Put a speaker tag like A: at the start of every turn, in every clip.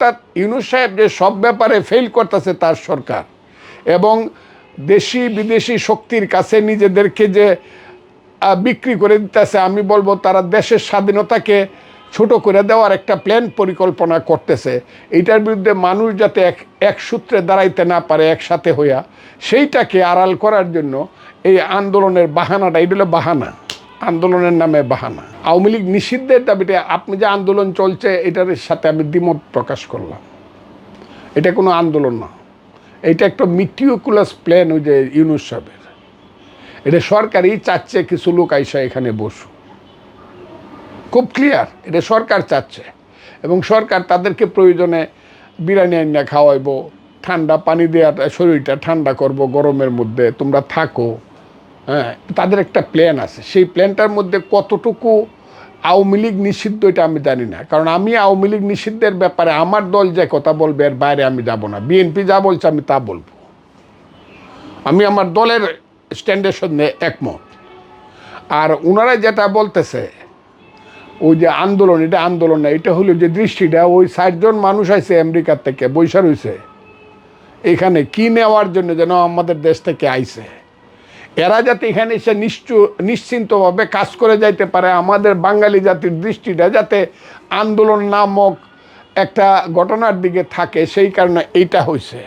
A: অর্থাৎ ইউনুস সাহেব যে সব ব্যাপারে ফেল করতেছে তার সরকার এবং দেশি বিদেশি শক্তির কাছে নিজেদেরকে যে বিক্রি করে দিতেছে, আমি বলব তারা দেশের স্বাধীনতাকে ছোট করে দেওয়ার একটা প্ল্যান পরিকল্পনা করতেছে। এইটার বিরুদ্ধে মানুষ যাতে এক এক সূত্রে দাঁড়াইতে না পারে, একসাথে হইয়া, সেইটাকে আড়াল করার জন্য এই আন্দোলনের বাহানাটা, এটা হলো বাহানা। আন্দোলনের নামে বাহানা। আওয়ামী লীগ নিষিদ্ধের দাবিতে আপনি যে আন্দোলন চলছে, এটার সাথে আমি দ্বিমত প্রকাশ করলাম। এটা কোনো আন্দোলন না। এটা একটা মিটিউকুলাস প্ল্যান ওই যে ইউনুস সাহেবের। এটা সরকারই চাচ্ছে, কিছু লোক আইসা এখানে বসু খুব ক্লিয়ার এটা সরকার চাচ্ছে। এবং সরকার তাদেরকে প্রয়োজনে বিরিয়ানি আইনা খাওয়াইবো, ঠান্ডা পানি দেওয়া শরীরটা ঠান্ডা করব, গরমের মধ্যে তোমরা থাকো। হ্যাঁ। তাদের একটা প্ল্যান আছে। সেই প্ল্যানটার মধ্যে কতটুকু আওয়ামী লীগ নিষিদ্ধ এটা আমি জানি না। কারণ আমি আওয়ামী লীগ নিষিদ্ধের ব্যাপারে আমার দল যে কথা বলবে, এর বাইরে আমি যাব না। বিএনপি যা বলছে আমি তা বলব। আমি আমার দলের স্ট্যান্ডের সঙ্গে একমত। আর ওনারা যেটা বলতেছে, ওই যে আন্দোলন, এটা আন্দোলন না, এটা হলো যে দৃষ্টিটা ওই ষাটজন মানুষ আছে আমেরিকার থেকে বৈশা রয়েছে এখানে কি নেওয়ার জন্য যেন আমাদের দেশ থেকে আইছে? এরা যাতে এখানে এসে নিশ্চু, নিশ্চিন্তভাবে কাজ করে যাইতে পারে, আমাদের বাঙালি জাতির দৃষ্টিটা যাতে আন্দোলন নামক একটা ঘটনার দিকে থাকে, সেই কারণে এইটা হয়েছে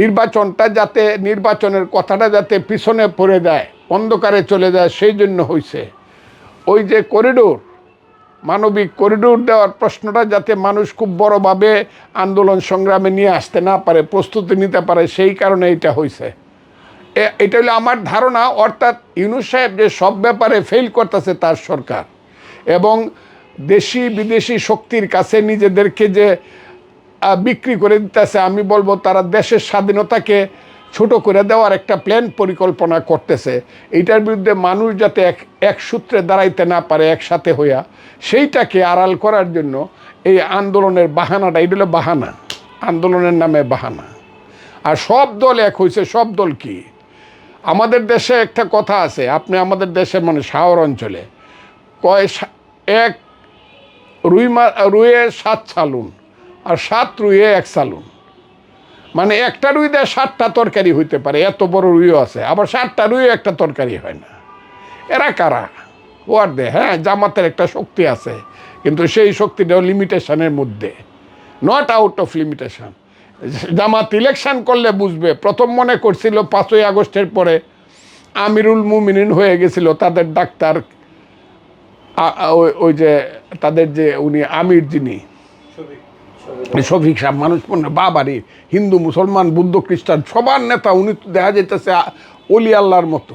A: নির্বাচনটা যাতে, নির্বাচনের কথাটা যাতে পিছনে পড়ে যায়, অন্ধকারে চলে যায়, সেই জন্য হয়েছে ওই যে করিডোর, মানবিক করিডোর দেওয়ার প্রশ্নটা যাতে মানুষ খুব বড়ভাবে আন্দোলন সংগ্রামে নিয়ে আসতে না পারে, প্রস্তুতি নিতে পারে, সেই কারণে এটা হয়েছে এটা হলো আমার ধারণা, অর্থাৎ ইউনুস সাহেব যে সব ব্যাপারে ফেল করতেছে তার সরকার। এবং দেশি বিদেশি শক্তির কাছে নিজেদেরকে যে বিক্রি করে দিতেছে, আমি বলব তারা দেশের স্বাধীনতাকে ছোট করে দেওয়ার একটা প্ল্যান পরিকল্পনা করতেছে। এইটার বিরুদ্ধে মানুষ যাতে এক এক সূত্রে দাঁড়াইতে না পারে, একসাথে হইয়া, সেইটাকে আড়াল করার জন্য এই আন্দোলনের বাহানাটা, এটা হলো বাহানা। আন্দোলনের নামে বাহানা। আর সব দল এক হয়েছে সব দল কি? আমাদের দেশে একটা কথা আছে, আপনি আমাদের দেশে মানে শহর অঞ্চলে কয় এক রুই মা, রুইয়ে সাত সালুন আর সাত রুইয়ে এক সালুন মানে একটা রুই দিয়ে সাতটা তরকারি হইতে পারে, এত বড় রুইও আছে, আবার সাতটা রুইও একটা তরকারি হয় না। এরা কারা? ওয়ার দে হ্যাঁ জামাতের একটা শক্তি আছে, কিন্তু সেই শক্তিটাও লিমিটেশনের মধ্যে not out of limitation Jamaat election করলে বুঝবে। প্রথম মনে করছিল পাঁচই আগস্টের পরে আমিরুল মুমিনিন হয়ে গেছিল তাদের ডাক্তার ওই- ওই যে তাদের যে উনি আমির যিনি শফিক সাহেব মানুষ মনে বাবারই হিন্দু মুসলমান বুদ্ধ খ্রিস্টান সবার নেতা উনি তো দেখা যেতেছে অলি আল্লাহর মতো।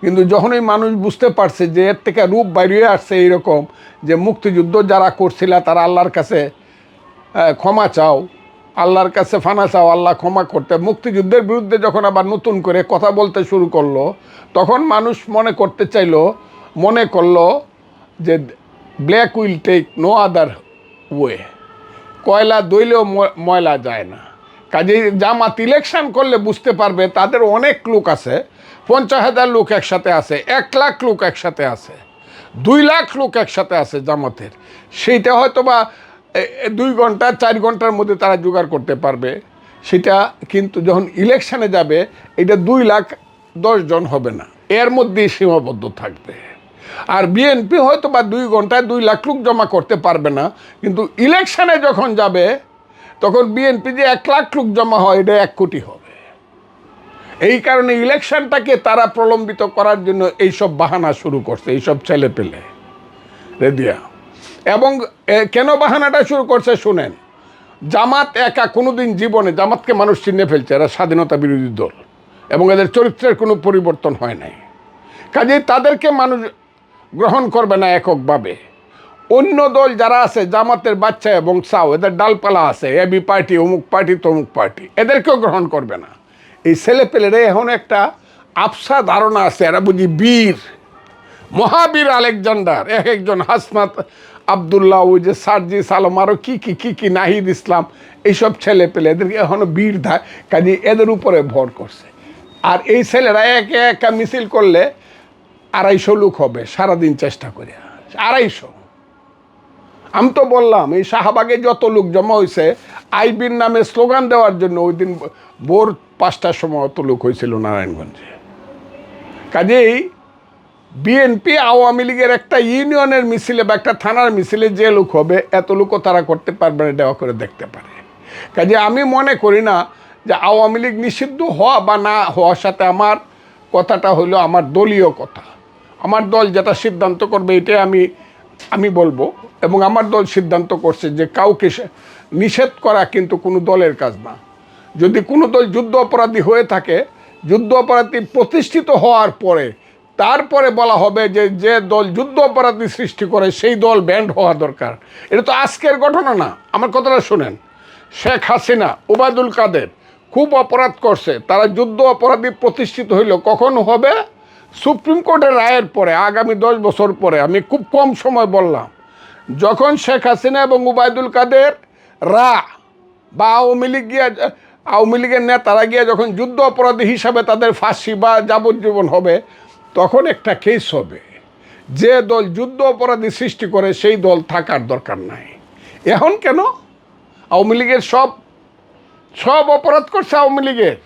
A: কিন্তু যখনই মানুষ বুঝতে পারছে যে এর থেকে রূপ বাইরে আসছে এইরকম যে মুক্তিযুদ্ধ যারা করছিল তারা আল্লাহর কাছে ক্ষমা চাও আল্লাহর কাছে ফানা চাও, আল্লাহ ক্ষমা করতে। মুক্তিযুদ্ধের বিরুদ্ধে যখন আবার নতুন করে কথা বলতে শুরু করল, তখন মানুষ মনে করতে চাইলো, মনে করল যে black will take no other way কয়লা দইলেও ময়লা যায় না। কাজেই জামাত ইলেকশন করলে বুঝতে পারবে, তাদের অনেক লোক আছে, পঞ্চাশ হাজার লোক একসাথে আছে, এক লাখ লোক একসাথে আছে, দুই লাখ লোক একসাথে আছে জামাতের। সেইটা হয়তো বা দুই ঘণ্টা, চার ঘণ্টার মধ্যে তারা জোগাড় করতে পারবে। সেটা কিন্তু যখন ইলেকশানে যাবে, এটা দুই লাখ জন হবে না। এর মধ্যেই সীমাবদ্ধ থাকবে। আর বিএনপি হয়তো বা দুই ঘন্টায় দুই লাখ লোক জমা করতে পারবে না, কিন্তু ইলেকশানে যখন যাবে, তখন বিএনপি যে এক লাখ লোক জমা হয়, এটা এক কোটি হবে। এই কারণে ইলেকশনটাকে তারা প্রলম্বিত করার জন্য এইসব বাহানা শুরু করছে, এইসব ছেলে পেলে রেদিয়া। এবং কেন বাহানাটা শুরু করছে শুনেন। জামাত একা কোনোদিন জীবনে, জামাতকে মানুষ চিনে ফেলছে, এরা স্বাধীনতা বিরোধী দল এবং এদের চরিত্রের কোনো পরিবর্তন হয় নাই। কাজেই তাদেরকে মানুষ গ্রহণ করবে না এককভাবে। অন্য দল যারা আছে, জামাতের বাচ্চা এবং সাও এদের ডালপালা আছে, এবি পার্টি, অমুক পার্টি, তমুক পার্টি, এদেরকেও গ্রহণ করবে না। এই ছেলেপেলেরা এখন একটা আফসা ধারণা আছে, এরা বুঝি বীর। মহাবীর আলেকজান্ডার, এক একজন হাসমাত আবদুল্লাহ, ওই যে সার্জি সালম আরও কী কী কী কী নাহিদ ইসলাম, এইসব ছেলে পেলে এদেরকে এখনও বীর ধায় কাজে এদের উপরে ভর করছে। আর এই ছেলেরা একে একা মিছিল করলে আড়াইশো লোক হবে, সারাদিন চেষ্টা করে। আড়াইশো। আমি তো বললাম, এই শাহবাগে যত লোক জমা হয়েছে আইবির নামে স্লোগান দেওয়ার জন্য ওই দিন ভোর পাঁচটার সময় অত লোক হয়েছিল নারায়ণগঞ্জে। কাজেই বিএনপি আওয়ামী লীগের একটা ইউনিয়নের মিছিলে বা একটা থানার মিছিলে যে লোক হবে, এত লোকও তারা করতে পারবে না, দেওয়া করে দেখতে পারে। কাজে আমি মনে করি না যে আওয়ামী লীগ নিষিদ্ধ হওয়া বা না হওয়ার সাথে আমার কথাটা হলো আমার দলীয় কথা। আমার দল যেটা সিদ্ধান্ত করবে, এটাই আমি আমি বলব। এবং আমার দল সিদ্ধান্ত করছে যে কাউকে নিষেধ করা কিন্তু কোনো দলের কাজ না। যদি কোনো দল যুদ্ধ অপরাধী হয়ে থাকে যুদ্ধ অপরাধী প্রতিষ্ঠিত হওয়ার পরে তারপরে বলা হবে যে যে দল যুদ্ধ অপরাধী সৃষ্টি করে, সেই দল ব্যান্ড হওয়া দরকার। এটা তো আজকের ঘটনা না। আমার কথাটা শোনেন। শেখ হাসিনা, ওবায়দুল কাদের খুব অপরাধ করছে। তারা যুদ্ধ অপরাধী প্রতিষ্ঠিত হইল কখন হবে? সুপ্রিম কোর্টের রায়ের পরে, আগামী দশ বছর পরে। আমি খুব কম সময় বললাম। যখন শেখ হাসিনা এবং উবায়দুল কাদের রা বা আওয়ামী লীগ গিয়া, আওয়ামী লীগের নেতারা গিয়ে যখন যুদ্ধ অপরাধী হিসাবে তাদের ফাঁসি বা যাবজ্জীবন হবে তখন একটা কেস হবে। যে দল যুদ্ধ অপরাধী সৃষ্টি করে, সেই দল থাকার দরকার নাই। এখন কেন? আওয়ামী লীগের সব সব অপরাধ করছে আওয়ামী লীগের।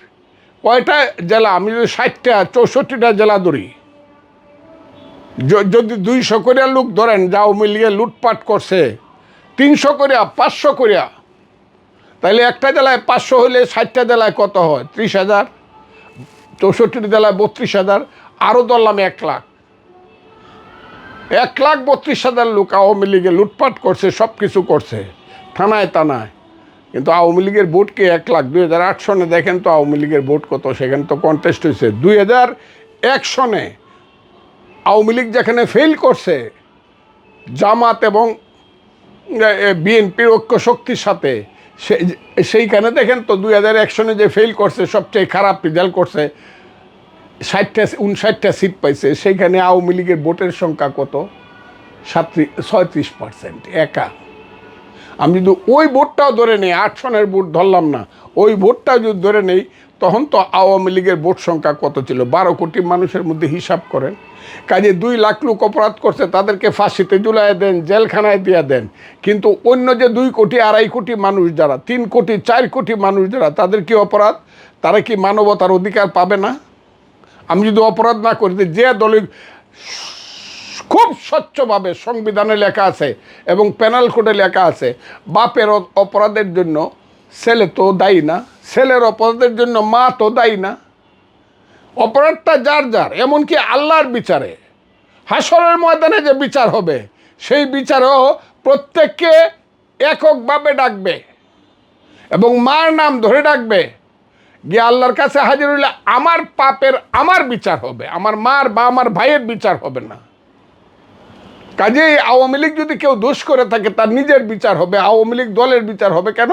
A: কয়টা জেলা, আমি যদি ষাটটা, চৌষট্টিটা জেলা ধরি যদি দুইশো করিয়া লোক ধরেন, যা আওয়ামী লীগে লুটপাট করছে, তিনশো করিয়া, পাঁচশো করিয়া তাহলে একটা জেলায় পাঁচশো হলে ষাটটা জেলায় কত হয়? ত্রিশ হাজার চৌষট্টি জেলায় বত্রিশ হাজার আরও ধরলাম এক লাখ। এক লাখ বত্রিশ হাজার লোক আওয়ামী লীগে লুটপাট করছে সব কিছু করছে, থানায় থানায়। কিন্তু আওয়ামী লীগের ভোটকে এক লাখ? দুই হাজার আট সনে দেখেন তো আওয়ামী লীগের ভোট কত, সেখানে তো কন্টেস্ট হয়েছে। দুই হাজার এক সনে আওয়ামী লীগ যেখানে ফেল করছে, জামাত এবং বিএনপির ঐক্য শক্তির সাথে সেইখানে দেখেন তো দুই হাজার এক সনে যে ফেল করছে, সবচেয়ে খারাপ রেজাল্ট করছে ষাটটা উনষাটটা সিট পাইছে সেইখানে আওয়ামী লীগের ভোটের সংখ্যা কত? সাত্রিশ ছয়ত্রিশ পার্সেন্ট একা। আমি যদি ওই ভোটটাও ধরে নেই, আট সনের ভোট ধরলাম না, ওই ভোটটাও যদি ধরে নেই, তখন তো আওয়ামী লীগের ভোট সংখ্যা কত ছিল? বারো কোটি মানুষের মধ্যে হিসাব করেন। কাজে দুই লাখ লোক অপরাধ করছে, তাদেরকে ফাঁসিতে জুলাই দেন, জেলখানায় দিয়ে দেন। কিন্তু অন্য যে দুই কোটি, আড়াই কোটি মানুষ যারা, তিন কোটি, চার কোটি মানুষ যারা, তাদের কি অপরাধ? তারা কি মানবতার অধিকার পাবে না? আমি যদি অপরাধ না করি যে দলের খুব স্বচ্ছভাবে সংবিধানে লেখা আছে এবং প্যানাল কোডে লেখা আছে, বাপের অপরাধের জন্য ছেলে তো দায়ী না, ছেলের অপরাধের জন্য মা তো দায়ী না। অপরাধটা যার যার, এমনকি আল্লাহর বিচারে। হাসরের ময়দানে যে বিচার হবে, সেই বিচারও প্রত্যেককে এককভাবে ডাকবে এবং মার নাম ধরে ডাকবে। গিয়ে আল্লাহর কাছে হাজির হইলে আমার পাপের আমার বিচার হবে, আমার মার বা আমার ভাইয়ের বিচার হবে না। কাজেই আওয়ামী লীগ যদি কেউ দোষ করে থাকে, তার নিজের বিচার হবে, আওয়ামী লীগ দলের বিচার হবে কেন?